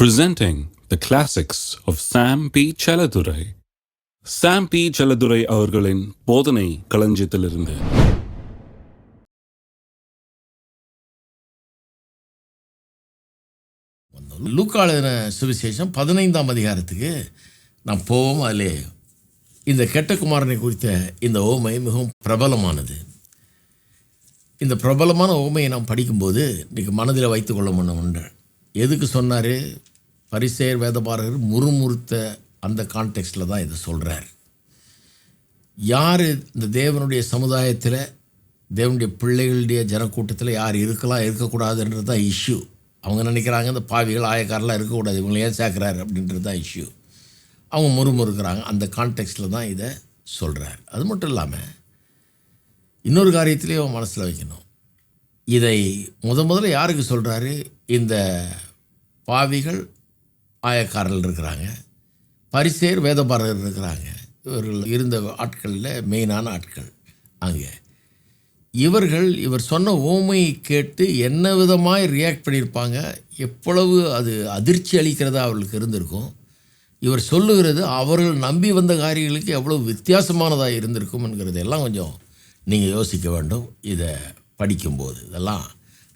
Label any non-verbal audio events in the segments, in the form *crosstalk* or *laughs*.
presenting the classics of Sam P. Chaladurai. Sam P Chelladurai அவர்களின் போதனை களஞ்சியத்திலிருந்து. லூக்காளுன சுவிசேஷம் பதினைந்தாம் அதிகாரத்துக்கு நான் போவோம். அதிலே இந்த கெட்ட குமாரனை குறித்த இந்த ஓமை மிகவும் பிரபலமானது. இந்த பிரபலமான ஓமையை நாம் படிக்கும்போது இன்றைக்கு மனதில் வைத்துக்கொள்ள ஒன்று எதுக்கு சொன்னார்? பரிசேர் வேதபாரகர் முறுமுறுத்த அந்த கான்டெக்ஸ்டில் தான் இதை சொல்கிறார் யார் இந்த தேவனுடைய சமுதாயத்தில் தேவனுடைய பிள்ளைகளுடைய ஜனக்கூட்டத்தில் யார் இருக்கலாம் இருக்கக்கூடாதுன்றது தான் இஷ்யூ அவங்க நினைக்கிறாங்க இந்த பாவிகள் ஆயக்காரெலாம் இருக்கக்கூடாது இவங்களை ஏன் சேர்க்குறாரு அப்படின்றது தான் இஷ்யூ அவங்க முறுமுறுக்கிறாங்க அந்த கான்டெக்ஸ்டில் தான் இதை சொல்கிறார் அது மட்டும் இல்லாமல் இன்னொரு காரியத்திலையும் அவன் மனசில் வைக்கணும். இதை முத முதல்ல யாருக்கு சொல்கிறாரு இந்த பாவிகள் ஆயக்காரர்கள் இருக்கிறாங்க. பரிசேர் வேதபாரகர் இருக்கிறாங்க. இவர்கள் இருந்த ஆட்களில் மெயினான ஆட்கள் அங்கே. இவர்கள் இவர் சொன்ன ஓமையை கேட்டு என்ன விதமாக ரியாக்ட் பண்ணியிருப்பாங்க எவ்வளவு அது அதிர்ச்சி அளிக்கிறதா அவர்களுக்கு இருந்திருக்கும். இவர் சொல்லுகிறது அவர்கள் நம்பி வந்த காரியங்களுக்கு எவ்வளோ வித்தியாசமானதாக இருந்திருக்கும் என்கிறதெல்லாம் கொஞ்சம் நீங்கள் யோசிக்க வேண்டும். இதை படிக்கும்போது இதெல்லாம்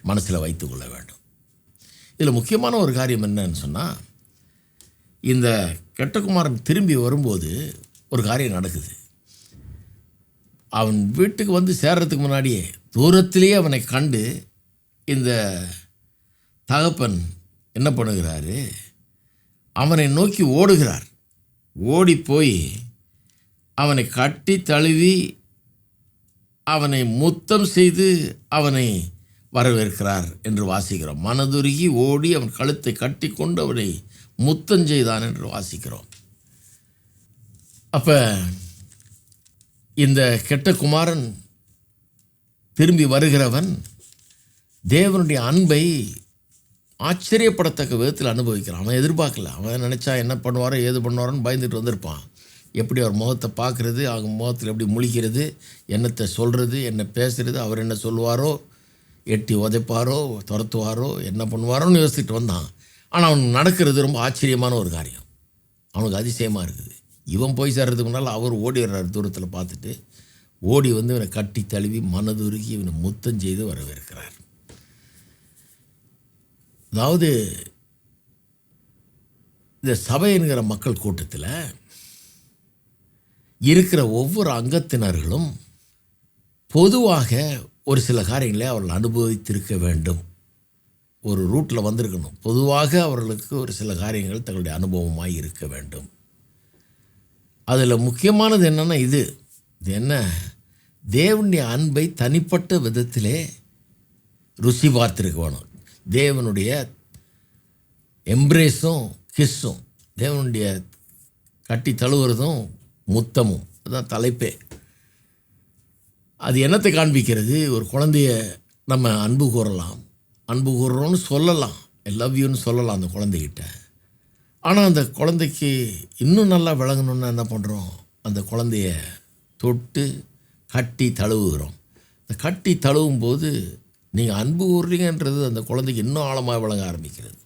மனசில் வைத்துக்கொள்ள வேண்டும். இதில் முக்கியமான ஒரு காரியம் என்னன்னு சொன்னால் இந்த கெட்டகுமாரன் திரும்பி வரும்போது ஒரு காரியம் நடக்குது. அவன் வீட்டுக்கு வந்து சேர்றதுக்கு முன்னாடியே தூரத்திலேயே அவனை கண்டு இந்த தகப்பன் என்ன பண்ணுகிறாரு? அவனை நோக்கி ஓடுகிறார். ஓடி போய் அவனை கட்டி தழுவி அவனை முத்தம் செய்து அவனை வரவேற்கிறார் என்று வாசிக்கிறோம். மனதுருகி ஓடி அவன் கழுத்தை கட்டி கொண்டு அவனை முத்தம் செய்தான் என்று வாசிக்கிறோம். அப்போ இந்த கெட்ட குமாரன் திரும்பி வருகிறவன் தேவனுடைய அன்பை ஆச்சரியப்படத்தக்க விதத்தில் அனுபவிக்கிறான். அவன் எதிர்பார்க்கல. அவன் நினச்சா என்ன பண்ணுவாரோ ஏது பண்ணுவாரோன்னு பயந்துட்டு வந்திருப்பான். எப்படி அவர் முகத்தை பார்க்குறது அவங்க முகத்தில் எப்படி முழிக்கிறது என்னத்தை சொல்கிறது என்ன பேசுகிறது அவர் என்ன சொல்லுவாரோ எட்டி உதைப்பாரோ துரத்துவாரோ என்ன பண்ணுவாரோன்னு யோசிச்சுட்டு வந்தான். ஆனால் அவனுக்கு நடக்கிறது ரொம்ப ஆச்சரியமான ஒரு காரியம். அவனுக்கு அதிசயமாக இருக்குது. இவன் போய் சேர்றதுக்கு முன்னால் அவர் ஓடி வர்றார் தூரத்தில் பார்த்துட்டு. ஓடி வந்து இவனை கட்டி தழுவி மனதுருகி இவனை முத்தம் செய்து வரவேற்கிறார். அதாவது இந்த சபை என்கிற மக்கள் கூட்டத்தில் இருக்கிற ஒவ்வொரு அங்கத்தினர்களும் பொதுவாக ஒரு சில காரியங்களை அவர்கள் அனுபவித்திருக்க வேண்டும். ஒரு ரூட்டில் வந்திருக்கணும். பொதுவாக அவர்களுக்கு ஒரு சில காரியங்கள் தங்களுடைய அனுபவமாக இருக்க வேண்டும். அதில் முக்கியமானது என்னென்னா இது. இது என்ன? தேவனுடைய அன்பை தனிப்பட்ட விதத்திலே ருசி பார்த்துருக்க வேணும் தேவனுடைய எம்ப்ரேஸும் கிஸ்ஸும் தேவனுடைய கட்டி தழுவுறதும் முத்தமும். அதுதான் தலைப்பே. அது என்னத்தை காண்பிக்கிறது? ஒரு குழந்தைய நம்ம அன்பு கூறலாம். அன்பு கூறுறோன்னு சொல்லலாம். லவ் யூன்னு சொல்லலாம் அந்த குழந்தைகிட்ட. ஆனால் அந்த குழந்தைக்கு இன்னும் நல்லா விளங்கணுன்னா என்ன பண்ணுறோம் அந்த குழந்தைய தொட்டு கட்டி தழுவுகிறோம். இந்த கட்டி தழுவும் போது நீங்கள் அன்பு கூறுறீங்கன்றது அந்த குழந்தைக்கு இன்னும் ஆழமாக விளங்க ஆரம்பிக்கிறது.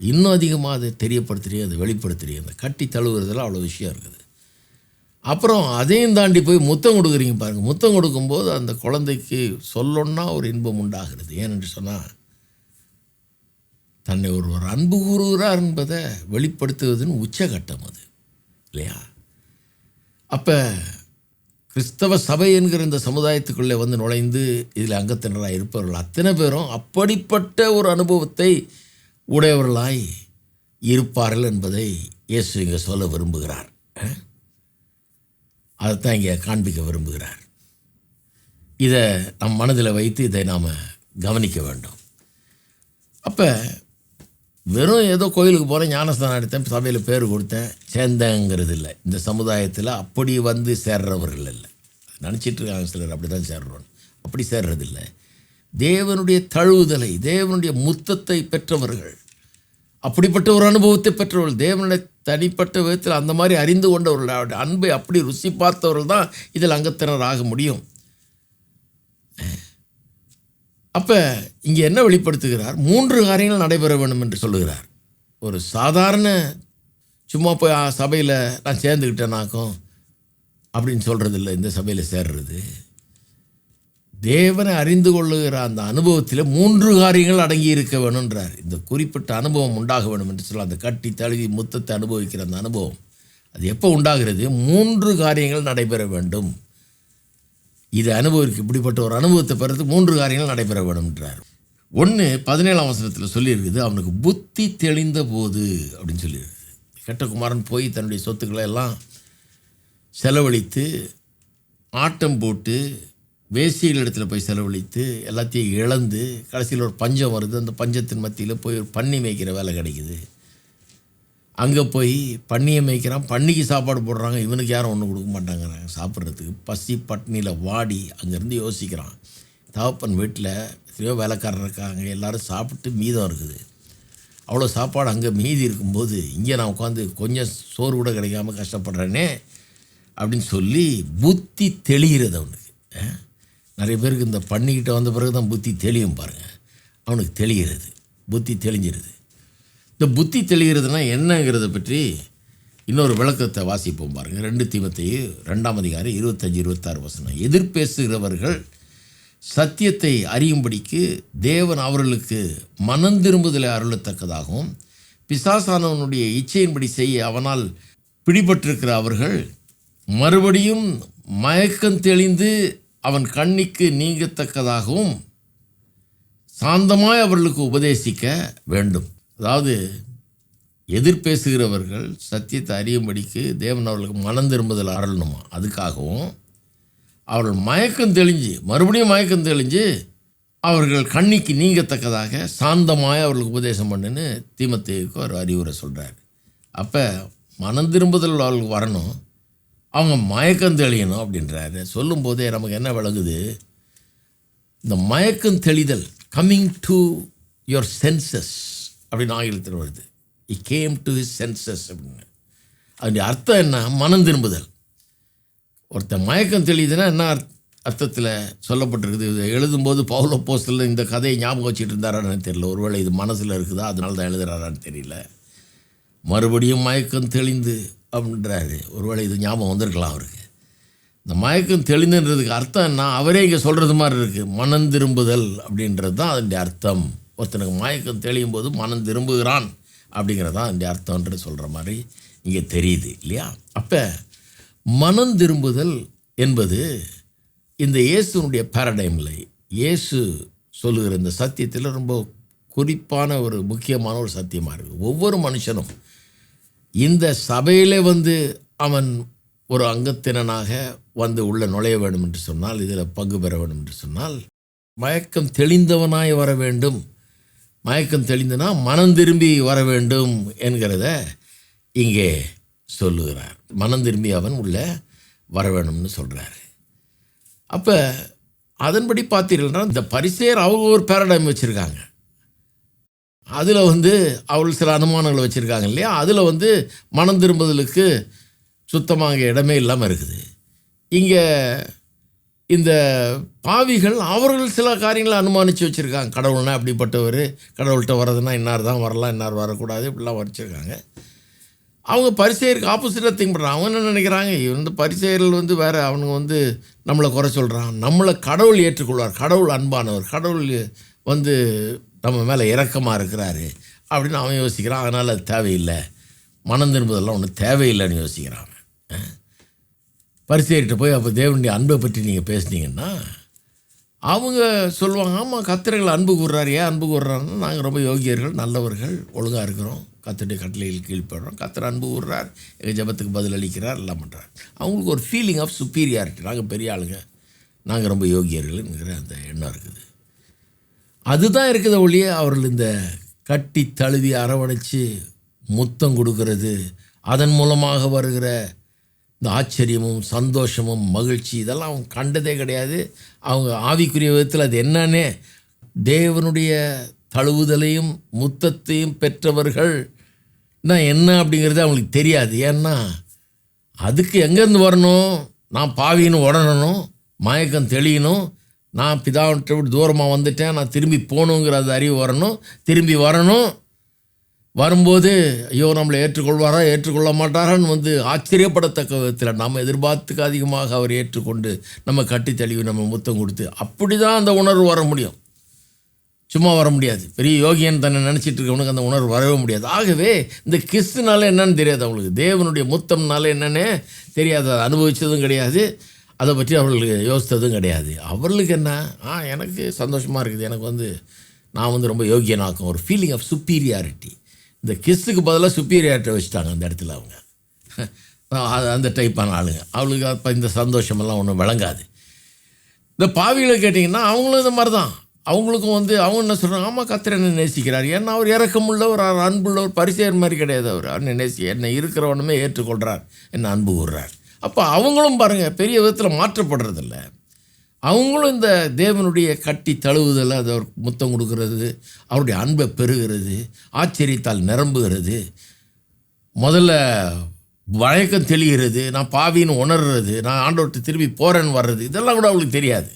இன்னும் அதிகமாக அதை தெரியப்படுத்துறீங்க அதை வெளிப்படுத்துறீங்க. அந்த கட்டி தழுவுறதுல அவ்வளோ விஷயம் இருக்குது. அப்புறம் அதையும் தாண்டி போய் முத்தம் கொடுக்குறீங்க பாருங்கள் முத்தம் கொடுக்கும்போது அந்த குழந்தைக்கு சொல்லணுன்னா ஒரு இன்பம் உண்டாகிறது. ஏனென்று சொன்னால் தன்னை ஒருவர் அன்பு கூறுகிறார் என்பதை வெளிப்படுத்துவதுன்னு உச்சகட்டம் அது. இல்லையா? அப்போ கிறிஸ்தவ சபை என்கிற இந்த சமுதாயத்துக்குள்ளே வந்து நுழைந்து இதில் அங்கத்தினராக இருப்பவர்கள் அத்தனை பேரும் அப்படிப்பட்ட ஒரு அனுபவத்தை உடையவர்களாய் இருப்பார்கள் என்பதை இயேசு இங்கே சொல்ல விரும்புகிறார். அதைத்தான் இங்கே காண்பிக்க விரும்புகிறார். இதை நம் மனதில் வைத்து இதை நாம் கவனிக்க வேண்டும். அப்போ வெறும் ஏதோ கோயிலுக்கு போகிறேன் ஞானஸ்தானம் எடுத்தேன் சபையில் பேர் கொடுத்தேன் சேர்ந்தேங்கிறது இல்லை. இந்த சமுதாயத்தில் அப்படி வந்து சேர்றவர்கள் இல்லை. நினச்சிட்டு இருக்காங்க சிலர் அப்படி தான் சேர்றோம். அப்படி சேர்றதில்லை. தேவனுடைய தழுவுதலை தேவனுடைய முத்தத்தை பெற்றவர்கள் அப்படிப்பட்ட ஒரு அனுபவத்தை பெற்றவர்கள் தேவனுடைய தனிப்பட்ட விதத்தில் அந்த மாதிரி அறிந்து கொண்டவர்கள் அவருடைய அன்பை அப்படி ருசி பார்த்தவர்கள் தான் இதில் அங்கத்தினர் ஆக முடியும். அப்போ இங்கே என்ன வெளிப்படுத்துகிறார்? மூன்று காரியங்கள் நடைபெற வேண்டும் என்று சொல்லுகிறார். ஒரு சாதாரண சும்மா போய் சபையில் நான் சேர்ந்துக்கிட்டேனாக்கும் அப்படின்னு சொல்கிறதில்ல இந்த சபையில் சேர்றது. தேவனை அறிந்து கொள்ளுகிற அந்த அனுபவத்தில் மூன்று காரியங்கள் அடங்கி இருக்க வேணுன்றார் இந்த குறிப்பிட்ட அனுபவம் உண்டாக வேணும் என்று சொல்ல அந்த கட்டி தழுவி முத்தத்தை அனுபவிக்கிற அந்த அனுபவம். அது எப்போ உண்டாகிறது? மூன்று காரியங்கள் நடைபெற வேண்டும். இது அனுபவிக்கு இப்படிப்பட்ட ஒரு அனுபவத்தை பிறகு மூன்று காரியங்கள் நடைபெற வேண்டும்ன்றார். ஒன்று பதினேழாம் வசனத்தில் சொல்லியிருக்குது அவனுக்கு புத்தி தெளிந்த போது அப்படின்னு சொல்லியிருக்குது. கெட்டகுமாரன் போய் தன்னுடைய சொத்துக்களை எல்லாம் செலவழித்து ஆட்டம் போட்டு வேசிகள் இடத்துல போய் செலவழித்து எல்லாத்தையும் இழந்து கடைசியில் ஒரு பஞ்சம் வருது. அந்த பஞ்சத்தின் மத்தியில் போய் ஒரு பன்னி மேய்க்கிற வேலை கிடைக்குது. அங்கே போய் பன்னியை மேய்க்கிறான். பண்ணிக்கு சாப்பாடு போடுறாங்க. இவனுக்கு யாரும் ஒன்றும் கொடுக்க மாட்டாங்கிறாங்க. சாப்பிட்றதுக்கு பசி பட்னியில் வாடி அங்கேருந்து யோசிக்கிறான். தகப்பன் வீட்டில் எத்தனையோ வேலைக்காரர் இருக்காங்க. எல்லோரும் சாப்பிட்டு மீதம் இருக்குது. அவ்வளோ சாப்பாடு அங்கே மீதி இருக்கும்போது இங்கே நான் உட்காந்து கொஞ்சம் சோறு கூட கிடைக்காம கஷ்டப்படுறேனே அப்படின்னு சொல்லி புத்தி தெளிகிறது அவனுக்கு. ஆ? நிறைய பேருக்கு இந்த பண்ணிக்கிட்ட வந்த பிறகு தான் புத்தி தெளியும் பாருங்கள் அவனுக்கு தெளிகிறது. புத்தி தெளிஞ்சிருது. இந்த புத்தி தெளிகிறதுனா என்னங்கிறத பற்றி இன்னொரு விளக்கத்தை வாசிப்போம் பாருங்கள் ரெண்டு தீமத்தையும் ரெண்டாம் அதிகாரம் இருபத்தஞ்சி இருபத்தாறு வசனம். எதிர்பேசுகிறவர்கள் சத்தியத்தை அறியும்படிக்கு தேவன் அவர்களுக்கு மனம் திரும்புதலை அருளத்தக்கதாகவும் பிசாசானவனுடைய இச்சையின்படி செய்ய அவனால் பிடிபட்டிருக்கிற அவர்கள் மறுபடியும் மயக்கம் தெளிந்து அவன் கண்ணிக்கு நீங்கத்தக்கதாகவும் சாந்தமாய் அவர்களுக்கு உபதேசிக்க வேண்டும். அதாவது எதிர்பேசுகிறவர்கள் சத்தியத்தை அறியும்படிக்கு தேவன் அவர்களுக்கு மனம் திரும்புதல் அருளணுமா? அதுக்காகவும் அவர்கள் மயக்கம் தெளிஞ்சு மறுபடியும் மயக்கம் தெளிஞ்சு அவர்கள் கண்ணிக்கு நீங்கத்தக்கதாக சாந்தமாய் அவர்களுக்கு உபதேசம் பண்ணுன்னு தீமத்தேவுக்கு ஒரு அறிவுரை சொல்கிறார் அப்போ மனம் திரும்புதல் அவர்களுக்கு வரணும். அவங்க மயக்கம் தெளியணும் அப்படின்றாரு. சொல்லும்போதே நமக்கு என்ன விளங்குது? இந்த மயக்கம் தெளிதல் கம்மிங் டு யுவர் சென்சஸ் அப்படின்னு ஆங்கிலத்தில் வருது. He came to his senses அப்படின்னு. அதனுடைய அர்த்தம் என்ன? மனம் திரும்புதல். ஒருத்தன் மயக்கம் தெளியுதுன்னா என்ன அர்த்தத்தில் சொல்லப்பட்டிருக்குது? இது எழுதும்போது பவுல போஸ்டில் இந்த கதையை ஞாபகம் வச்சுட்டு இருந்தாரான்னு தெரியல. ஒருவேளை இது மனசில் இருக்குதா? அதனால தான் எழுதுறாரான்னு தெரியல. மறுபடியும் மயக்கம் தெளிந்து அப்படின்றாரு. ஒருவேளை இது ஞாபகம் வந்திருக்கலாம் அவருக்கு. இந்த மயக்கம் தெளிந்துன்றதுக்கு அர்த்தம் என்ன? அவரே இங்கே சொல்கிறது மாதிரி இருக்குது மனம் திரும்புதல் அப்படின்றது தான் அதனுடைய அர்த்தம். ஒருத்தனுக்கு மயக்கம் தெளியும் போது மனம் திரும்புகிறான் அப்படிங்கிறது தான் அதனுடைய அர்த்தம்ன்றது சொல்கிற மாதிரி இங்கே தெரியுது இல்லையா? அப்போ மனம் திரும்புதல் என்பது இந்த இயேசுனுடைய பேரடைமில் இயேசு சொல்லுகிற இந்த சத்தியத்தில் ரொம்ப குறிப்பான ஒரு முக்கியமான ஒரு சத்தியமாக இருக்குது ஒவ்வொரு மனுஷனும் இந்த சபையில் வந்து அவன் ஒரு அங்கத்தினனாக வந்து உள்ள நுழைய வேண்டும் என்று சொன்னால் இதில் பங்கு பெற வேண்டும் என்று சொன்னால் மயக்கம் தெளிந்தவனாய் வர வேண்டும். மயக்கம் தெளிந்தனா மனம் திரும்பி வர வேண்டும் என்கிறத இங்கே சொல்லுகிறார். மனம் திரும்பி அவன் உள்ள வர வேணும்னு சொல்கிறாரு அப்போ அதன்படி பார்த்தீர்கள்னா இந்த பரிசேர் அவங்க ஒரு பேரடைம் வச்சுருக்காங்க. அதில் வந்து அவள் சில அனுமானங்களை வச்சுருக்காங்க இல்லையா? அதில் வந்து மனம் திரும்புதலுக்கு சுத்தமாக அங்கே இடமே இல்லாமல் இருக்குது. இங்கே இந்த பாவிகள் அவர்கள் சில காரியங்களை அனுமானித்து வச்சுருக்காங்க. கடவுள்னா அப்படிப்பட்டவர் கடவுள்கிட்ட வர்றதுன்னா இன்னார் தான் வரலாம் இன்னார் வரக்கூடாது இப்படிலாம் வச்சுருக்காங்க. அவங்க பரிசெயருக்கு ஆப்போசிட்டாக திங்க் பண்ணுறாங்க அவங்க என்ன நினைக்கிறாங்க? இந்த பரிசெயர்கள் வந்து வேறு அவனுங்க வந்து நம்மளை குறை சொல்கிறான் நம்மளை கடவுள் ஏற்றுக்கொள்வார். கடவுள் அன்பானவர். கடவுள் வந்து நம்ம மேலே இறக்கமாக இருக்கிறாரு அப்படின்னு அவன் யோசிக்கிறான். அதனால் அது தேவையில்லை. மனம் திரும்புதெல்லாம் ஒன்றும் தேவையில்லைன்னு யோசிக்கிறான். அவன். பரிசேரிட்ட போய் அப்போ தேவனுடைய அன்பை பற்றி நீங்கள் பேசுனீங்கன்னா அவங்க சொல்லுவாங்க ஆமாம் கத்திரங்கள் அன்பு கூறுறாரு. ஏன் அன்பு கூறுறாருன்னா நாங்கள் ரொம்ப யோகியர்கள் நல்லவர்கள் ஒழுங்காக இருக்கிறோம். கத்துடைய கட்டளையில் கீழ்ப்படுறோம். கத்திர அன்பு கூறுறார். எங்கள் ஜெபத்துக்கு பதில் அளிக்கிறார் எல்லாம் பண்ணுறார் அவங்களுக்கு ஒரு ஃபீலிங் ஆஃப் சுப்பீரியாரிட்டி நாங்கள் பெரிய ஆளுங்க. நாங்கள் ரொம்ப யோகியர்கள்ங்கிற அந்த எண்ணம் இருக்குது. அதுதான் இருக்குது ஒழிய அவர்கள் இந்த கட்டி தழுவி அரவணைச்சு முத்தம் கொடுக்கறது. அதன் மூலமாக வருகிற இந்த ஆச்சரியமும் சந்தோஷமும் மகிழ்ச்சி இதெல்லாம் அவங்க கண்டதே கிடையாது. அவங்க ஆவிக்குரிய விதத்தில் அது என்னன்னே தேவனுடைய தழுவுதலையும் முத்தத்தையும் பெற்றவர்கள் என்ன அப்படிங்கிறது அவங்களுக்கு தெரியாது. ஏன்னா அதுக்கு எங்கேருந்து வரணும்? நான் பாவின்னு உடனணும் மயக்கம் தெளியணும் நான் பிதாவிட்ட விட்டு தூரமாக வந்துட்டேன். நான் திரும்பி போகணுங்கிற அது அறிவு வரணும். திரும்பி வரணும். வரும்போது ஐயோ நம்மளை ஏற்றுக்கொள்வாரா ஏற்றுக்கொள்ள மாட்டாரான்னு வந்து ஆச்சரியப்படத்தக்க விதத்தில் நம்ம எதிர்பார்த்துக்கு அதிகமாக அவர் ஏற்றுக்கொண்டு நம்ம கட்டி தெளிவு நம்ம முத்தம் கொடுத்து அப்படி தான் அந்த உணர்வு வர முடியும். சும்மா வர முடியாது. பெரிய யோகியன் தன்னை நினச்சிட்டு இருக்கவனுக்கு அந்த உணர்வு வரவே முடியாது. ஆகவே இந்த கிறிஸ்துனால என்னன்னு தெரியாது அவங்களுக்கு. தேவனுடைய முத்தம்னால என்னன்னு தெரியாது. அதை கிடையாது. அதை பற்றி அவர்களுக்கு யோசித்ததும் கிடையாது. அவர்களுக்கு என்ன? ஆ எனக்கு சந்தோஷமாக இருக்குது. எனக்கு வந்து நான் வந்து ரொம்ப யோகியனாக்கும். ஒரு ஃபீலிங் ஆஃப் சுப்பீரியாரிட்டி இந்த கிஸ்ஸுக்கு பதிலாக சுப்பீரியாரிட்டி வச்சுட்டாங்க அந்த இடத்துல அவங்க. *laughs* அந்த டைப்பான ஆளுங்க. அவளுக்கு அப்போ இந்த சந்தோஷமெல்லாம் ஒன்றும் விளங்காது. இந்த பாவிகளை கேட்டிங்கன்னா அவங்களும் இந்த மாதிரி தான். அவங்களுக்கும் வந்து அவங்க என்ன சொல்கிறாங்க ஆமாம் கத்திர என்ன நேசிக்கிறார். ஏன்னா அவர் இறக்கமுள்ளவர் அவர் அன்புள்ளவர் பரிசெயர் மாதிரி கிடையாது அவர். அவர் நேசி என்னை இருக்கிறவனுமே ஏற்றுக்கொள்கிறார் என்னை அன்பு கூறுறார். அப்போ அவங்களும் பாருங்கள் பெரிய விதத்தில் மாற்றப்படுறதில்ல. அவங்களும் இந்த தேவனுடைய கட்டி தழுவுதல் அது அவர் முத்தம் கொடுக்கறது அவருடைய அன்பை பெறுகிறது ஆச்சரியத்தால் நிரம்புகிறது. முதல்ல வழக்கம் தெளிகிறது நான் பாவின்னு உணர்றது நான் ஆண்டவர்கிட்ட திரும்பி போகிறேன்னு வர்றது இதெல்லாம் கூட அவங்களுக்கு தெரியாது.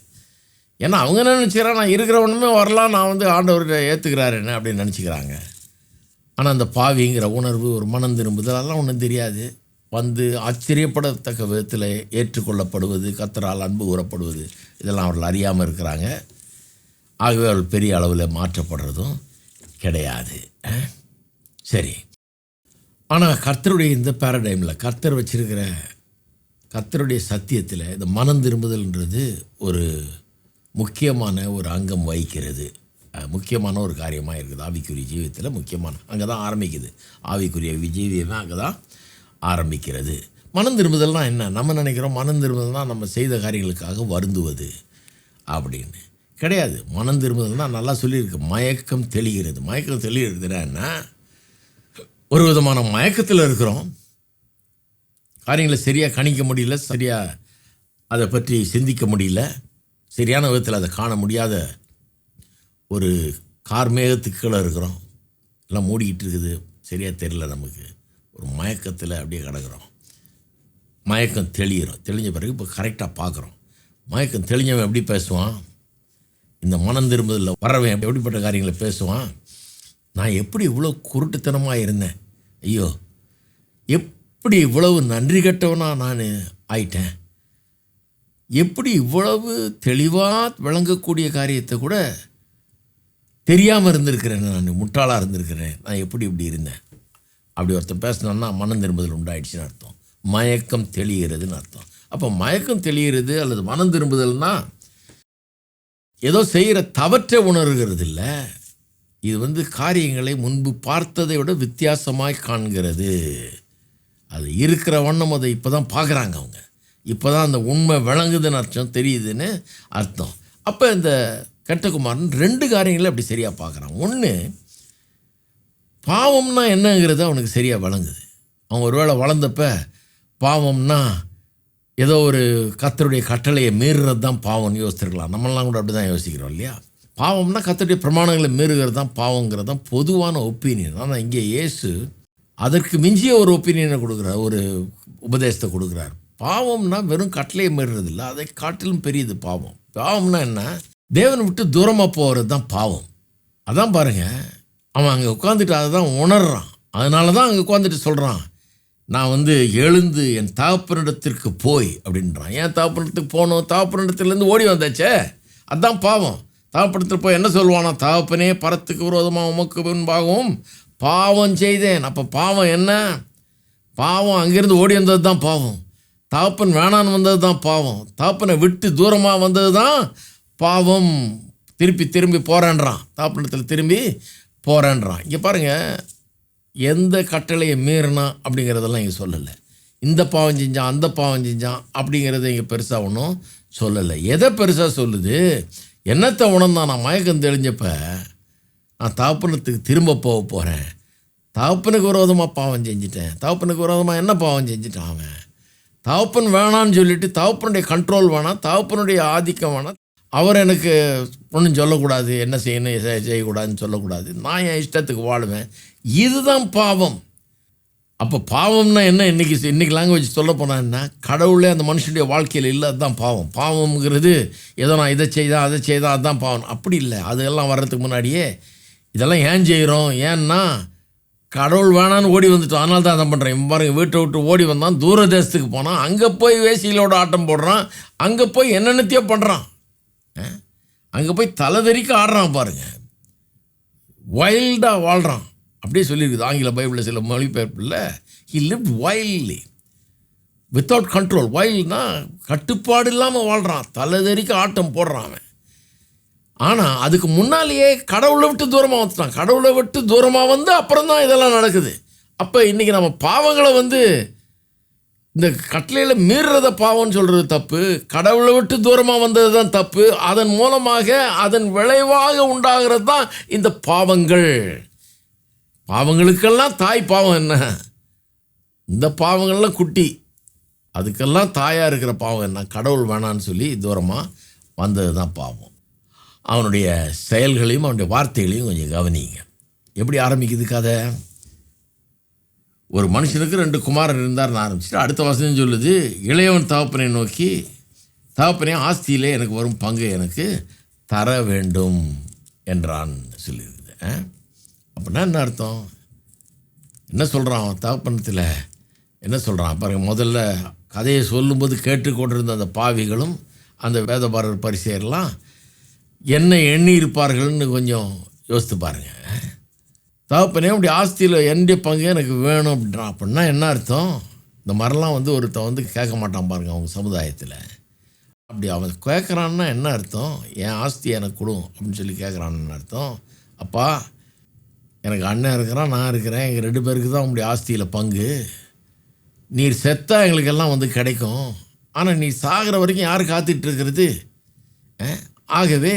ஏன்னா அவங்க என்ன நினச்சிக்கிறான் நான் இருக்கிறவனுமே வரலாம் நான் வந்து ஆண்டவர்கிட்ட ஏற்றுக்கிறாருன்னு அப்படின்னு நினச்சிக்கிறாங்க. ஆனால் அந்த பாவிங்கிற உணர்வு ஒரு மனம் திரும்புதல் அதெல்லாம் ஒன்றும் தெரியாது. வந்து ஆச்சரியப்படத்தக்க விதத்தில் ஏற்றுக்கொள்ளப்படுவது கத்தரால் அன்பு கூறப்படுவது இதெல்லாம் அவர்கள் அறியாமல் இருக்கிறாங்க. ஆகவே அவர்கள் பெரிய அளவில் மாற்றப்படுறதும் கிடையாது. சரி. ஆனால் கர்த்தருடைய இந்த பேரடைமில் கர்த்தர் வச்சிருக்கிற கர்த்தருடைய சத்தியத்தில் இந்த மனம் திரும்புதல்ன்றது ஒரு முக்கியமான ஒரு அங்கம் வகிக்கிறது. முக்கியமான ஒரு காரியமாக இருக்குது. ஆவிக்குரிய ஜீவியத்தில் முக்கியமான அங்கே தான் ஆரம்பிக்குது. ஆவிக்குரிய ஜீவியமே அங்கே தான் ஆரம்பிக்கிறது. மனம் திரும்புதல்னால் என்ன? நம்ம நினைக்கிறோம் மனம் திரும்புதல்னால் நம்ம செய்த காரியங்களுக்காக வருந்துவது அப்படின்னு. கிடையாது. மனம் திரும்புதல்னால் நல்லா சொல்லியிருக்கு. மயக்கம் தெளிகிறது. மயக்கம் தெளிகிறதுனா என்ன? ஒரு விதமான மயக்கத்தில் இருக்கிறோம். காரியங்களை சரியாக கணிக்க முடியல சரியாக அதை பற்றி சிந்திக்க முடியல சரியான விதத்தில் அதை காண முடியாத ஒரு கார்மேகத்துக்குள்ளே இருக்கிறோம். எல்லாம் மூடிக்கிட்டு இருக்குது. சரியாக தெரியல நமக்கு. ஒரு மயக்கத்தில் அப்படியே கிடக்கிறோம். மயக்கம் தெளிகிறோம் தெளிஞ்ச பிறகு இப்போ கரெக்டாக பார்க்குறோம். மயக்கம் தெளிஞ்சவன் எப்படி பேசுவான்? இந்த மனம் திரும்புதலில் வரவன் எப்படிப்பட்ட காரியங்களை பேசுவான்? நான் எப்படி இவ்வளோ குருட்டுத்தனமாக இருந்தேன்? ஐயோ எப்படி இவ்வளவு நன்றி கட்டவனாக நான் ஆயிட்டேன்? எப்படி இவ்வளவு தெளிவாக விளங்கக்கூடிய காரியத்தை கூட தெரியாமல் இருந்திருக்கிறேன். நான் முட்டாளாக இருந்திருக்கிறேன். நான் எப்படி இப்படி இருந்தேன்? அப்படி ஒருத்தர் பேசினோன்னா மனம் திரும்புதல் உண்டாயிடுச்சுன்னு அர்த்தம். மயக்கம் தெளிகிறதுன்னு அர்த்தம். அப்போ மயக்கம் தெளிகிறது அல்லது மனம் திரும்புதல்னா ஏதோ செய்கிற தவற்றை உணர்கிறது இல்லை இது வந்து காரியங்களை முன்பு பார்த்ததை விட வித்தியாசமாய் காண்கிறது. அது இருக்கிற வண்ணம் அதை இப்போ தான் பார்க்குறாங்க அவங்க. இப்போ தான் அந்த உண்மை விளங்குதுன்னு அர்த்தம் தெரியுதுன்னு அர்த்தம். அப்போ இந்த கெட்டகுமாரன் ரெண்டு காரியங்களை அப்படி சரியாக பார்க்குறான். ஒன்று பாவம்னா என்னங்கிறது அவனுக்கு சரியாக வழங்குது. அவன் ஒருவேளை வளர்ந்தப்ப பாவம்னா ஏதோ ஒரு கத்தருடைய கட்டளையை மீறுறது தான் பாவம்னு யோசிச்சிருக்கலாம் நம்மளாம் கூட அப்படி தான் யோசிக்கிறோம் இல்லையா? பாவம்னா கத்தருடைய பிரமாணங்களை மீறுகிறது தான் பாவங்கிறது தான் பொதுவான ஒப்பீனியன். ஆனால் இங்கே இயேசு அதற்கு மிஞ்சிய ஒரு ஒப்பீனியனை கொடுக்குறார் ஒரு உபதேசத்தை கொடுக்குறார். பாவம்னா வெறும் கட்டளையை மீறுறது இல்லை அதை காட்டிலும் பெரியது பாவம். பாவம்னா என்ன? தேவனை விட்டு தூரமாக போகிறது தான் பாவம். அதான் பாருங்கள் அவன் அங்கே உட்காந்துட்டு அதை தான் உணர்றான். அதனால தான் அங்கே உட்காந்துட்டு சொல்கிறான் நான் வந்து எழுந்து என் தாப்பனிடத்திற்கு போய் அப்படின்றான். ஏன் தாப்பனிடத்துக்கு போகணும்? தாப்பனிடத்துலேருந்து ஓடி வந்தாச்சே. அதான் பாவம். தாப்பனத்தில் போய் என்ன சொல்லுவானா? தாப்பனே பரத்துக்கு விரோதமாக உமக்கு முன்பாகவும் பாவம் செய்தேன். அப்போ பாவம் என்ன? பாவம் அங்கேருந்து ஓடி வந்தது தான் பாவம். தாப்பன் வேணான்னு வந்தது தான் பாவம். தாப்பனை விட்டு தூரமாக வந்தது தான் பாவம். திருப்பி திரும்பி போகிறேன்றான் தாப்பனத்தில் திரும்பி போகிறேன்றான் இங்கே பாருங்கள் எந்த கட்டளையை மீறினா அப்படிங்கிறதெல்லாம் இங்கே சொல்லலை. இந்த பாவம் செஞ்சான் அந்த பாவம் செஞ்சான் அப்படிங்கிறத இங்கே பெருசாக ஒன்றும் சொல்லலை. எதை பெருசாக சொல்லுது? என்னத்தை உணர்ந்தான்? நான் மயக்கம் தெளிஞ்சப்ப நான் தாப்பனத்துக்கு திரும்ப போக போகிறேன் தகப்பனுக்கு விரோதமாக பாவம் செஞ்சிட்டேன். தகப்பனுக்கு விரோதமாக என்ன பாவம் செஞ்சிட்டான் அவன்? தகப்பன் வேணான்னு சொல்லிட்டு தகப்பனுடைய கண்ட்ரோல் வேணாம் தகப்பனுடைய ஆதிக்கம் வேணாம் அவர் எனக்கு ஒன்றும் சொல்லக்கூடாது என்ன செய்யணும் செய்யக்கூடாதுன்னு சொல்லக்கூடாது. நான் என் இஷ்டத்துக்கு வாழுவேன். இதுதான் பாவம். அப்போ பாவம்னா என்ன? இன்றைக்கி இன்றைக்கி லாங்குவேஜ் சொல்ல போனான்னா கடவுளே அந்த மனுஷனுடைய வாழ்க்கையில் இல்லை அதுதான் பாவம். பாவம்ங்கிறது ஏதோ நான் இதை செய்தா அதை செய்தா அதுதான் பாவம். அப்படி இல்லை. அதெல்லாம் வர்றதுக்கு முன்னாடியே இதெல்லாம் ஏன் செய்கிறோம் ஏன்னா கடவுள் வேணான்னு ஓடி வந்துட்டோம். அதனால தான் அதை பண்ணுறேன் பாருங்க வீட்டை விட்டு ஓடி வந்தான் தூர தேசத்துக்கு போனான். அங்கே போய் வேசிகளோட ஆட்டம் போடுறான். அங்கே போய் என்னென்னத்தையோ பண்ணுறான் அங்கே போய் தலைதறிக்க ஆடுறான் பாருங்க. வைல்டாக வாழ்கிறான் அப்படியே சொல்லியிருக்குது. ஆங்கில பைபிளில் சில மொழிபெயர்ப்பில் he live wildly without control வைல்ட்னா கட்டுப்பாடு இல்லாமல் வாழ்கிறான் தலைதறிக்க ஆட்டம் போடுறான் அவன். ஆனால் அதுக்கு முன்னாலேயே கடவுளை விட்டு தூரமாக வந்துட்டான். கடவுளை விட்டு தூரமாக வந்து அப்புறம் தான் இதெல்லாம் நடக்குது. அப்போ இன்றைக்கி நம்ம பாவங்களை வந்து இந்த கட்டளையில் மீறுறத பாவம்னு சொல்கிறது தப்பு. கடவுளை விட்டு தூரமாக வந்தது தான் தப்பு. அதன் மூலமாக அதன் விளைவாக உண்டாகிறது தான் இந்த பாவங்கள். பாவங்களுக்கெல்லாம் தாய் பாவம் என்ன? இந்த பாவங்கள்லாம் குட்டி. அதுக்கெல்லாம் தாயாக இருக்கிற பாவம் என்ன? கடவுள் வேணான்னு சொல்லி தூரமாக வந்தது தான் பாவம். அவனுடைய செயல்களையும் அவனுடைய வார்த்தைகளையும் கொஞ்சம் கவனிங்க. எப்படி ஆரம்பிக்குது கதை? ஒரு மனுஷனுக்கு ரெண்டு குமாரன் இருந்தார்னு ஆரம்பிச்சுட்டு அடுத்த வசனம் சொல்லுது இளையவன் தகப்பனை நோக்கி தகப்பனே ஆஸ்தியிலே எனக்கு வரும் பங்கு எனக்கு தர வேண்டும் என்றான் சொல்லியிருந்தேன் ஆ? அப்படின்னா என்ன அர்த்தம்? என்ன சொல்கிறான் தகப்பனத்தில்? என்ன சொல்கிறான் பாருங்க முதல்ல கதையை சொல்லும்போது கேட்டுக்கொண்டிருந்த அந்த பாவிகளும் அந்த வேதபாரர் பரிசெயர்லாம் என்ன எண்ணி இருப்பார்கள்னு கொஞ்சம் யோசித்து பாருங்கள் தகப்பனே அப்படி ஆஸ்தியில் என்னுடைய பங்கு எனக்கு வேணும் அப்படின்றான் அப்படின்னா என்ன அர்த்தம்? இந்த மாதிரிலாம் வந்து ஒருத்தன் வந்து கேட்க மாட்டான் பாருங்க அவங்க சமுதாயத்தில். அப்படி அவன் கேட்குறான்னா என்ன அர்த்தம்? என் ஆஸ்தி எனக்கு கொடு அப்படின்னு சொல்லி கேட்குறான்னு அர்த்தம்? அப்பா எனக்கு அண்ணன் இருக்கிறான் நான் இருக்கிறேன். எங்கள் ரெண்டு பேருக்கு தான் உங்களுடைய ஆஸ்தியில் பங்கு. நீர் செத்தா எங்களுக்கெல்லாம் வந்து கிடைக்கும். ஆனால் நீ சாகிற வரைக்கும் யார் காத்துட்டு இருக்கிறது? ஆகவே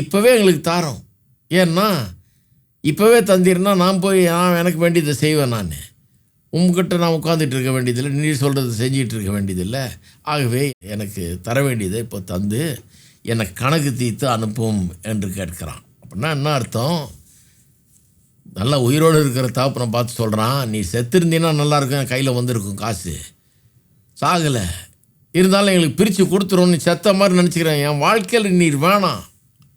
இப்போவே எங்களுக்கு தாரோம். ஏன்னா இப்போவே தந்திருந்தால் நான் போய் நான் எனக்கு வேண்டியதை செய்வேன் நான். உங்ககிட்ட நான் உட்காந்துட்டு இருக்க வேண்டியதில்லை. நீ சொல்கிறத செஞ்சிகிட்டு இருக்க வேண்டியதில்லை. ஆகவே எனக்கு தர வேண்டியதை இப்போ தந்து என்னை கணக்கு தீர்த்து அனுப்பும் என்று கேட்கிறான். அப்படின்னா என்ன அர்த்தம்? நல்லா உயிரோடு இருக்கிற தாப்பனை பார்த்து சொல்கிறான் நீ செத்துருந்தீன்னா நல்லாயிருக்கும் என் கையில் வந்திருக்கும் காசு. சாகலை. இருந்தாலும் எங்களுக்கு பிரித்து கொடுத்துரும். நீ செத்த மாதிரி நினச்சிக்கிறேன். என் வாழ்க்கையில் நீர் வேணாம்.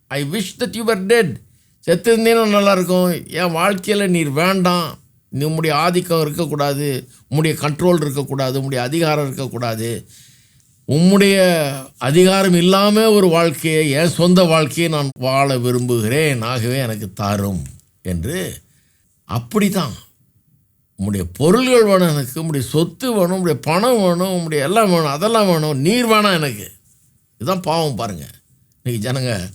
I wish that you are dead செத்திருந்தேனும் நல்லாயிருக்கும். என் வாழ்க்கையில் நீர் வேண்டாம். நீ உம்முடைய ஆதிக்கம் இருக்கக்கூடாது. உம்முடைய கண்ட்ரோல் இருக்கக்கூடாது. உம்முடைய அதிகாரம் இருக்கக்கூடாது. உம்முடைய அதிகாரம் இல்லாமல் ஒரு வாழ்க்கையை என் சொந்த வாழ்க்கையை நான் வாழ விரும்புகிறேன். ஆகவே எனக்கு தாரும் என்று. அப்படி தான் உம்முடைய பொருள்கள் வேணும் எனக்கு. உம்முடைய சொத்து வேணும். உம்முடைய பணம் வேணும். உம்முடைய எல்லாம் வேணும். அதெல்லாம் வேணும். நீர் வேணாம் எனக்கு. இதுதான் பாவம் பாருங்கள் இன்றைக்கி ஜனங்க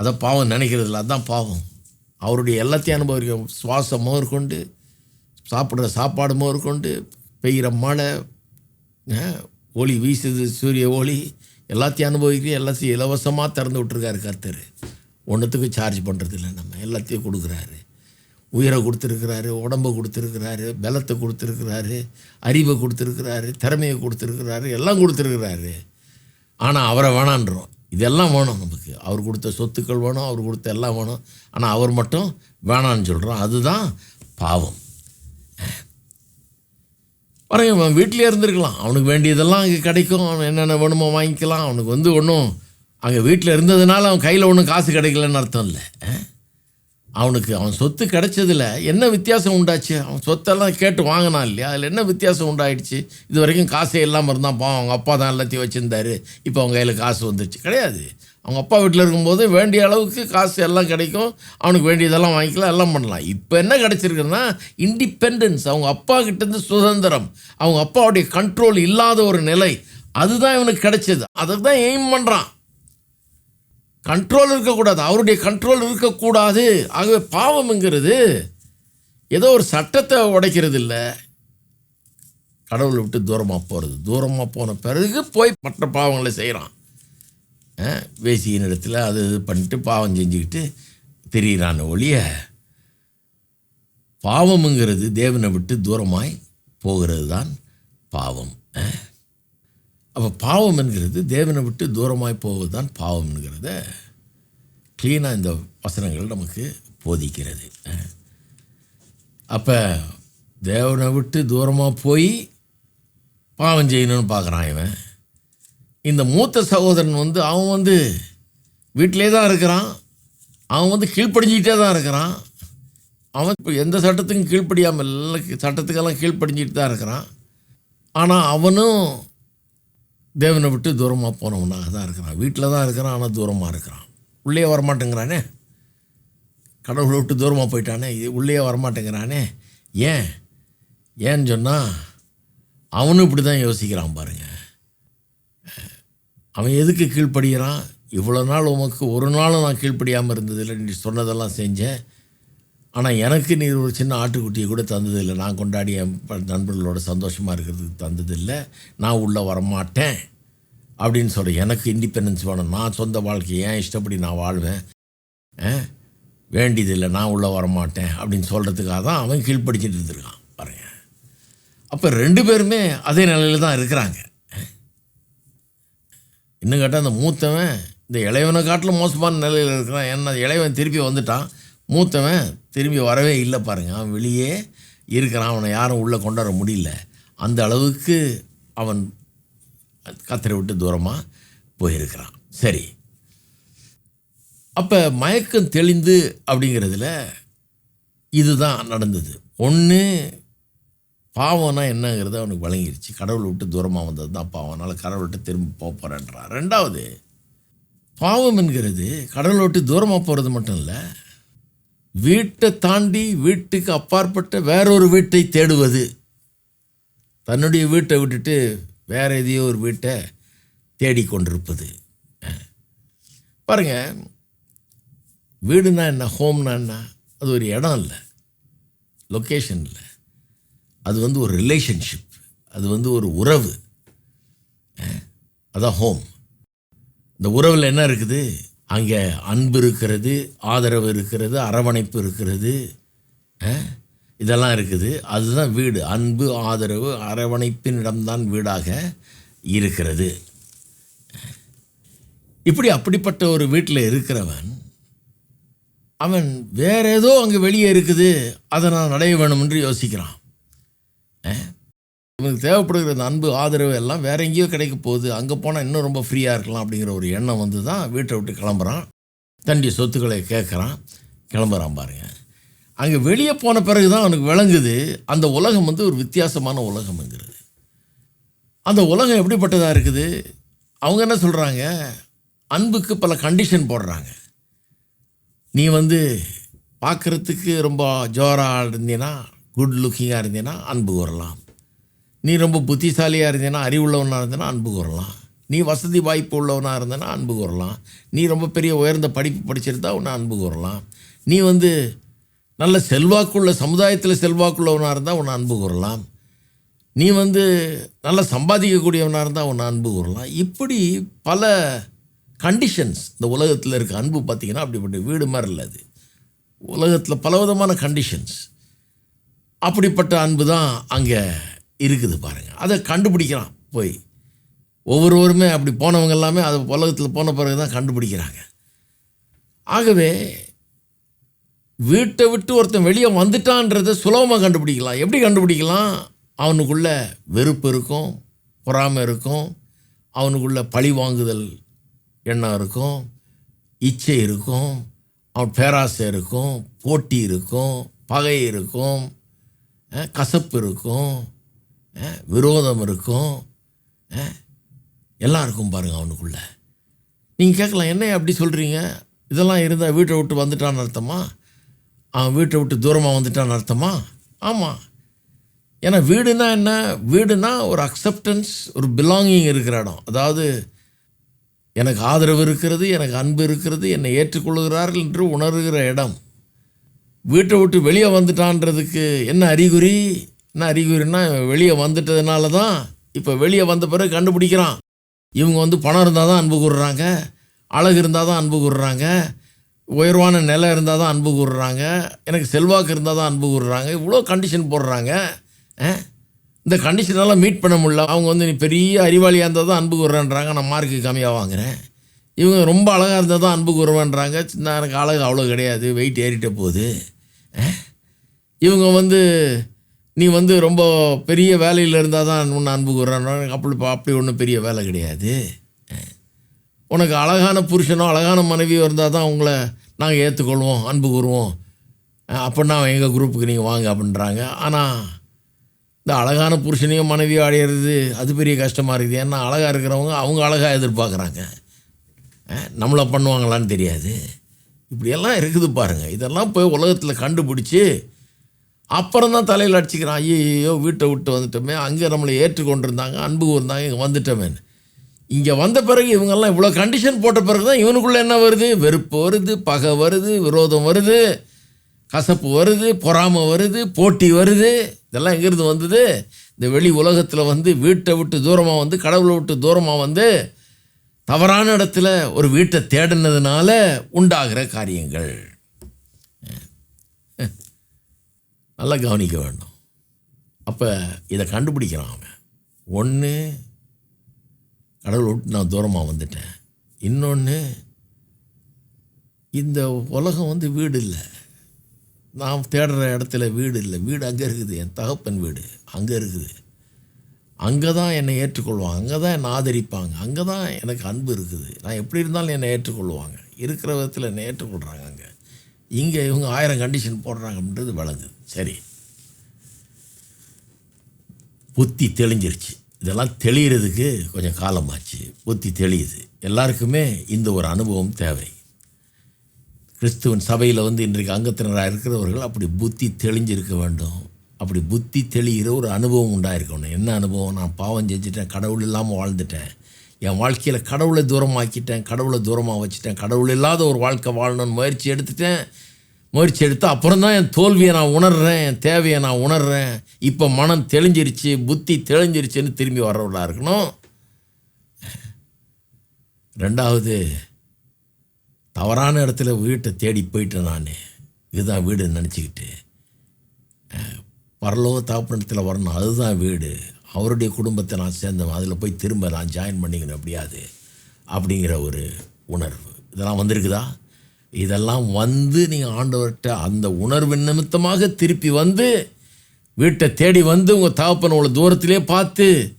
அதான் பாவம் நினைக்கிறதில்ல அதுதான் பாவம். அவருடைய எல்லாத்தையும் அனுபவிக்க சுவாசம் முதற்கொண்டு சாப்பிட்ற சாப்பாடு முதற்கொண்டு பெய்கிற மழை ஒளி வீசுது சூரிய ஒளி எல்லாத்தையும் அனுபவிக்க எல்லாத்தையும் இலவசமாக திறந்து விட்டுருக்காரு கர்த்தர். ஒன்றுத்துக்கு சார்ஜ் பண்ணுறது இல்லை நம்ம. எல்லாத்தையும் கொடுக்குறாரு. உயிரை கொடுத்துருக்கிறாரு உடம்பை கொடுத்துருக்கிறாரு பலத்தை கொடுத்துருக்கிறாரு அறிவை கொடுத்துருக்கிறாரு திறமையை கொடுத்துருக்கிறாரு எல்லாம் கொடுத்துருக்கிறாரு. ஆனால் அவரை வேணான்றோம். இதெல்லாம் வேணும் நமக்கு. அவர் கொடுத்த சொத்துக்கள் வேணும் அவர் கொடுத்த எல்லாம் வேணும். ஆனால் அவர் மட்டும் வேணான்னு சொல்கிறோம் அதுதான் பாவம். பாருங்க அவன் வீட்டிலே இருந்திருக்கலாம். அவனுக்கு வேண்டியதெல்லாம் அங்கே கிடைக்கும். அவன் என்னென்ன வேணுமோ வாங்கிக்கலாம். அவனுக்கு வந்து ஒன்றும் அங்கே வீட்டில் இருந்ததுனால அவன் கையில் ஒன்றும் காசு கிடைக்கலன்னு அர்த்தம் இல்லை. அவனுக்கு அவன் சொத்து கிடைச்சதில் என்ன வித்தியாசம் உண்டாச்சு? அவன் சொத்தெல்லாம் கேட்டு வாங்கினான் இல்லையா? அதில் என்ன வித்தியாசம் உண்டாயிடுச்சு? இது வரைக்கும் காசே இல்லாமல் இருந்தான். பாவம் அவங்க அப்பா தான் எல்லாத்தையும் வச்சுருந்தாரு. இப்போ அவங்க கையில் காசு வந்துடுச்சு கிடையாது. அவங்க அப்பா வீட்டில் இருக்கும்போது வேண்டிய அளவுக்கு காசு எல்லாம் கிடைக்கும். அவனுக்கு வேண்டியதெல்லாம் வாங்கிக்கலாம் எல்லாம் பண்ணலாம். இப்போ என்ன கிடச்சிருக்குன்னா இண்டிபெண்டன்ஸ் அவங்க அப்பா கிட்டேருந்து சுதந்திரம். அவங்க அப்பாவுடைய கண்ட்ரோல் இல்லாத ஒரு நிலை. அதுதான் இவனுக்கு கிடைச்சது. அதுக்கு தான் எய்ம் பண்ணுறான் கண்ட்ரோல் இருக்கக்கூடாது. அவருடைய கண்ட்ரோல் இருக்கக்கூடாது. ஆகவே பாவம்ங்கிறது ஏதோ ஒரு சட்டத்தை உடைக்கிறது இல்லை. கடவுளை விட்டு தூரமாக போகிறது தூரமாக போன பிறகு போய் மற்ற பாவங்களை செய்கிறான் வேசியின் இடத்துல அது இது பண்ணிட்டு பாவம் செஞ்சுக்கிட்டு திரியிறான ஒழிய பாவம்ங்கிறது தேவனை விட்டு தூரமாய் போகிறது தான் பாவம் அப்போ பாவம் என்கிறது தேவனை விட்டு தூரமாய் போவது தான் பாவம்ங்கிறத க்ளீனாக இந்த வசனங்கள் நமக்கு போதிக்கிறது. அப்போ தேவனை விட்டு தூரமாக போய் பாவம் செய்யணும்னு பார்க்குறான் இவன். இந்த மூத்த சகோதரன் வந்து அவன் வந்து வீட்டிலே தான் இருக்கிறான். அவன் வந்து கீழ்ப்படிஞ்சிக்கிட்டே தான் இருக்கிறான். அவன் இப்போ எந்த சட்டத்துக்கும் கீழ்ப்படியாமல் எல்லாம் சட்டத்துக்கெல்லாம் கீழ்ப்படிஞ்சிட்டு தான் இருக்கிறான். ஆனால் அவனும் தேவனை விட்டு தூரமாக போனவனாக தான் இருக்கிறான். வீட்டில் தான் இருக்கிறான் ஆனால் தூரமாக இருக்கிறான். உள்ளே வரமாட்டேங்கிறானே? கடவுளை விட்டு தூரமாக போயிட்டானே? இது உள்ளே வரமாட்டேங்கிறானே? ஏன்? ஏன்னு சொன்னால் அவனும் இப்படி தான் யோசிக்கிறான் பாருங்க. அவன் எதுக்கு கீழ்ப்படுகிறான்? இவ்வளோ நாள் உமக்கு ஒரு நாளும் நான் கீழ்ப்படியாமல் இருந்ததில்லை நீ சொன்னதெல்லாம் செஞ்சேன். ஆனால் எனக்கு நீர் ஒரு சின்ன ஆட்டுக்குட்டியை கூட தந்ததில்லை. நான் கொண்டாடி என் ப- நண்பர்களோட சந்தோஷமாக இருக்கிறதுக்கு தந்ததில்லை. நான் உள்ளே வரமாட்டேன் அப்படின்னு சொல்ல. எனக்கு இண்டிபெண்டன்ஸ் வேணும். நான் சொந்த வாழ்க்கையை ஏன் இஷ்டப்படி நான் வாழ்வேன்? ஆ? வேண்டியதில்லை. நான் உள்ளே வரமாட்டேன் அப்படின்னு சொல்கிறதுக்காக தான் அவன் கீழ்ப்படிச்சிட்டு இருந்திருக்கான். பாருங்க. அப்போ ரெண்டு பேருமே அதே நிலையில் தான் இருக்கிறாங்க. இன்னும் கேட்டால் அந்த மூத்தவன் இந்த இளையவனை காட்டிலும் மோசமான நிலையில் இருக்கிறான். என்ன இளையவன் திருப்பி வந்துட்டான். மூத்தவன் திரும்பி வரவே இல்லை பாருங்க. அவன் வெளியே இருக்கிறான். அவனை யாரும் உள்ளே கொண்டு வர முடியல. அந்த அளவுக்கு அவன் கத்தரை விட்டு தூரமாக போயிருக்கிறான். சரி. அப்போ மயக்கம் தெளிந்து அப்படிங்கிறதுல இதுதான் நடந்தது. ஒன்று பாவம்னா என்னங்கிறது அவனுக்கு வழங்கிருச்சு. கடவுளை விட்டு தூரமாக வந்தது தான் பாவம். அதனால் கடவுளை விட்டு திரும்ப போக போகிறேன்றான் ரெண்டாவது பாவம் என்கிறது கடவுளை விட்டு தூரமாக போகிறது மட்டும் இல்லை வீட்டை தாண்டி வீட்டுக்கு அப்பாற்பட்ட வேறொரு வீட்டை தேடுவது. தன்னுடைய வீட்டை விட்டுட்டு வேற எதையோ ஒரு வீட்டை தேடிக்கொண்டிருப்பது பாருங்கள் பாருங்க வீடுனா என்ன ஹோம்னா என்ன அது ஒரு இடம் இல்லை லொக்கேஷன் இல்லை. அது வந்து ஒரு ரிலேஷன்ஷிப் அது வந்து ஒரு உறவு. அதான் ஹோம் இந்த உறவில் என்ன இருக்குது? அங்கே அன்பு இருக்கிறது ஆதரவு இருக்கிறது அரவணைப்பு இருக்கிறது. இதெல்லாம் இருக்குது. அதுதான் வீடு. அன்பு ஆதரவு அரவணைப்பினிடம்தான் வீடாக இருக்கிறது. இப்படி அப்படிப்பட்ட ஒரு வீட்டில் இருக்கிறவன் அவன் வேற ஏதோ அங்கே வெளியே இருக்குது. அதை நான் அடைய வேணும் என்று யோசிக்கிறான் இவனுக்கு தேவைப்படுகிற அந்த அன்பு ஆதரவு எல்லாம் வேற எங்கேயோ கிடைக்க போகுது. அங்கே போனால் இன்னும் ரொம்ப ஃப்ரீயாக இருக்கலாம் அப்படிங்கிற ஒரு எண்ணம் வந்து தான் வீட்டை விட்டு கிளம்புறான். தன்னுடைய சொத்துக்களை கேட்குறான். கிளம்புறான் பாருங்க. அங்கே வெளியே போன பிறகு தான் அவனுக்கு விளங்குது அந்த உலகம் வந்து ஒரு வித்தியாசமான உலகம்ங்கிறது. அந்த உலகம் எப்படிப்பட்டதாக இருக்குது? அவங்க என்ன சொல்கிறாங்க அன்புக்கு பல கண்டிஷன் போடுறாங்க. நீ வந்து பார்க்குறதுக்கு ரொம்ப ஜோராக இருந்தீன்னா குட் லுக்கிங்காக இருந்தீன்னா அன்பு வரலாம் நீ ரொம்ப புத்திசாலியாக இருந்தீன்னா அறிவுள்ளவனாக இருந்தேன்னா அன்பு கூறலாம் நீ வசதி வாய்ப்பு உள்ளவனாக இருந்தேன்னா அன்பு கூறலாம் நீ ரொம்ப பெரிய உயர்ந்த படிப்பு படிச்சிருந்தா உன்னை அன்பு கூறலாம் நீ வந்து நல்ல செல்வாக்குள்ள சமுதாயத்தில் செல்வாக்குள்ளவனாக இருந்தால் உன்னை அன்பு கூறலாம் நீ வந்து நல்லா சம்பாதிக்கக்கூடியவனாக இருந்தால் உன்னை அன்பு கூறலாம் இப்படி பல கண்டிஷன்ஸ் இந்த உலகத்தில் இருக்க. அன்பு பார்த்தீங்கன்னா அப்படிப்பட்ட வீடு மாதிரி இல்லை அது. உலகத்தில் பலவிதமான கண்டிஷன்ஸ் அப்படிப்பட்ட அன்பு தான் அங்கே இருக்குது பாருங்கள் அதை கண்டுபிடிக்கிறான். போய். ஒவ்வொருவருமே அப்படி போனவங்க எல்லாமே அது உலகத்தில் போன பிறகு தான் கண்டுபிடிக்கிறாங்க. ஆகவே வீட்டை விட்டு ஒருத்தன் வெளியே வந்துட்டான்றதை சுலபமாக கண்டுபிடிக்கலாம். எப்படி கண்டுபிடிக்கலாம்? அவனுக்குள்ள வெறுப்பு இருக்கும் பொறாமை இருக்கும் அவனுக்குள்ள பழி வாங்குதல் எண்ணம் இருக்கும் இச்சை இருக்கும் அவன் பேராசை இருக்கும் போட்டி இருக்கும் பகை இருக்கும் கசப்பு இருக்கும் விரோதம் இருக்கும். எல்லாம் இருக்கும் பாருங்கள் அவனுக்குள்ள. நீங்கள் கேட்கலாம் என்ன அப்படி சொல்கிறீங்க இதெல்லாம் இருந்தால் வீட்டை விட்டு வந்துட்டான்னு அர்த்தமா? அவன் வீட்டை விட்டு தூரமாக வந்துட்டான்னு அர்த்தமா? ஆமாம் ஏன்னா வீடுனா என்ன? வீடுனா ஒரு அக்செப்டன்ஸ் ஒரு பிலாங்கிங் இருக்கிற இடம். அதாவது எனக்கு ஆதரவு இருக்கிறது எனக்கு அன்பு இருக்கிறது என்னை ஏற்றுக்கொள்கிறார்கள் என்று உணர்கிற இடம். வீட்டை விட்டு வெளியே வந்துட்டான்றதுக்கு என்ன அறிகுறி? என்ன அறிகுறின்னா இவன் வெளியே வந்துட்டதுனால தான் இப்போ வெளியே வந்த பிறகு கண்டுபிடிக்கிறான். இவங்க வந்து பணம் இருந்தால் தான் அன்பு கூறுறாங்க அழகு இருந்தால் தான் அன்பு கூறுறாங்க உயர்வான நிலம் இருந்தால் தான் அன்பு கூறுறாங்க எனக்கு செல்வாக்கு இருந்தால் தான் அன்பு கூறுறாங்க இவ்வளோ கண்டிஷன் போடுறாங்க இந்த கண்டிஷனெல்லாம் மீட் பண்ண முடியல. அவங்க வந்து நீ பெரிய அறிவாளியாக இருந்தால் தான் அன்பு கூறுறேன்றாங்க நான் மார்க்கு கம்மியாக வாங்குறேன். இவங்க ரொம்ப அழகாக இருந்தால் தான் அன்பு கூறுவேன்றாங்க. சின்ன எனக்கு அழகு அவ்வளோ கிடையாது வெயிட் ஏறிட்ட போகுது இவங்க வந்து நீ வந்து ரொம்ப பெரிய வேலையில் இருந்தால் தான் உன்னை அன்பு கூறுறான் அப்படி அப்படி ஒன்றும் பெரிய வேலை கிடையாது. உனக்கு அழகான புருஷனோ அழகான மனைவியோ இருந்தால் தான் உங்களை நாங்கள் ஏற்றுக்கொள்வோம் அன்பு கூறுவோம் அப்படின்னா எங்கள் குரூப்புக்கு நீங்கள் வாங்க அப்படின்றாங்க. ஆனால் இந்த அழகான புருஷனையும் மனைவியும் அடையிறது அது பெரிய கஷ்டமாக இருக்குது. ஏன்னா அழகாக இருக்கிறவங்க அவங்க அழகாக எதிர்பார்க்குறாங்க. நம்மளை பண்ணுவாங்களான்னு தெரியாது. இப்படியெல்லாம் இருக்குது பாருங்கள் இதெல்லாம் போய் உலகத்தில் கண்டுபிடிச்சி அப்புறம் தான் தலையில் அடிச்சுக்கிறான். ஐயோ வீட்டை விட்டு வந்துட்டோமே. அங்கே நம்மளை ஏற்றுக்கொண்டிருந்தாங்க அன்பு இருந்தாங்க இங்கே வந்துட்டோமேன்னு. இங்கே வந்த பிறகு இவங்கெல்லாம் இவ்வளோ கண்டிஷன் போட்ட பிறகு தான் இவனுக்குள்ளே என்ன வருது? வெறுப்பு வருது பகை வருது விரோதம் வருது கசப்பு வருது பொறாமை வருது போட்டி வருது. இதெல்லாம் எங்கேருந்து வந்தது? இந்த வெளி உலகத்தில் வந்து வீட்டை விட்டு தூரமாக வந்து கடவுளை விட்டு தூரமாக வந்து தவறான இடத்துல ஒரு வீட்டை தேடினதுனால உண்டாகிற காரியங்கள். நல்லா கவனிக்க வேண்டும். அப்போ இதை கண்டுபிடிக்கிறான் அவன் ஒன்று கடவுள் விட்டு நான் தூரமாக வந்துட்டேன். இன்னொன்று இந்த உலகம் வந்து வீடு இல்லை. நான் தேடுற இடத்துல வீடு இல்லை. வீடு அங்கே இருக்குது. என் தகப்பன் வீடு அங்கே இருக்குது. அங்கே தான் என்னை ஏற்றுக்கொள்வாங்க. அங்கே தான் என்னை ஆதரிப்பாங்க. அங்கே தான் எனக்கு அன்பு இருக்குது. நான் எப்படி இருந்தாலும் என்னை ஏற்றுக்கொள்வாங்க. இருக்கிற விதத்தில் என்னை ஏற்றுக்கொள்கிறாங்க அங்கே. இங்கே இவங்க ஆயிரம் கண்டிஷன் போடுறாங்கன்றது விளங்குது. சரி. புத்தி தெளிஞ்சிருச்சு. இதெல்லாம் தெளிகிறதுக்கு கொஞ்சம் காலமாச்சு. புத்தி தெளியுது. எல்லாருக்குமே இந்த ஒரு அனுபவம் தேவை. கிறிஸ்துவன் சபையில் வந்து இன்றைக்கு அங்கத்தினராக இருக்கிறவர்கள் அப்படி புத்தி தெளிஞ்சிருக்க வேண்டும். அப்படி புத்தி தெளிகிற ஒரு அனுபவம் உண்டாயிருக்கணும். என்ன அனுபவம்? நான் பாவம் செஞ்சுட்டேன் கடவுள் இல்லாமல் வாழ்ந்துட்டேன். என் வாழ்க்கையில் கடவுளை தூரமாக்கிட்டேன் கடவுளை தூரமாக வச்சுட்டேன். கடவுள் இல்லாத ஒரு வாழ்க்கை வாழணும்னு முயற்சி எடுத்துட்டேன். முயற்சி எடுத்து அப்புறம் தான் என் தோல்வியை நான் உணர்கிறேன் என் தேவையை நான் உணர்கிறேன் இப்போ மனம் தெளிஞ்சிருச்சு புத்தி தெளிஞ்சிருச்சுன்னு திரும்பி வர்றவர்களாக இருக்கணும். ரெண்டாவது தவறான இடத்துல வீட்டை தேடி போயிட்டேன் நான். இதுதான் வீடுன்னு நினச்சிக்கிட்டு. பரலோக தாப்பனத்தில் வரணும் அதுதான் வீடு. அவருடைய குடும்பத்தை நான் சேர்ந்தவன் அதில் போய் திரும்ப நான் ஜாயின் பண்ணிக்கணும் எப்படியாது அப்படிங்கிற ஒரு உணர்வு. இதெல்லாம் வந்திருக்குதா? இதெல்லாம் வந்து நீங்கள் ஆண்டவர்கிட்ட அந்த உணர்வு நிமித்தமாக திருப்பி வந்து வீட்டை தேடி வந்து உங்கள் தகப்பன் உங்களை தூரத்திலே பார்த்து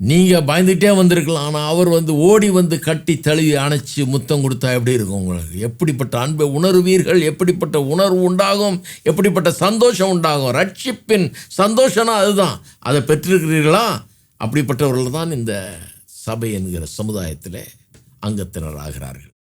நீங்கள் பயந்துகிட்டே வந்திருக்கலாம். ஆனால் அவர் வந்து ஓடி வந்து கட்டி தழுவி அணைச்சி முத்தம் கொடுத்தா எப்படி இருக்கும் உங்களுக்கு? எப்படிப்பட்ட அன்பை உணர்வீர்கள்? எப்படிப்பட்ட உணர்வு உண்டாகும்? எப்படிப்பட்ட சந்தோஷம் உண்டாகும்? ரட்சிப்பின் சந்தோஷம்னா அதுதான். அதை பெற்றிருக்கிறீர்களா? அப்படிப்பட்டவர்கள் தான் இந்த சபை என்கிற சமுதாயத்தில் அங்கத்தினர் ஆகிறார்கள்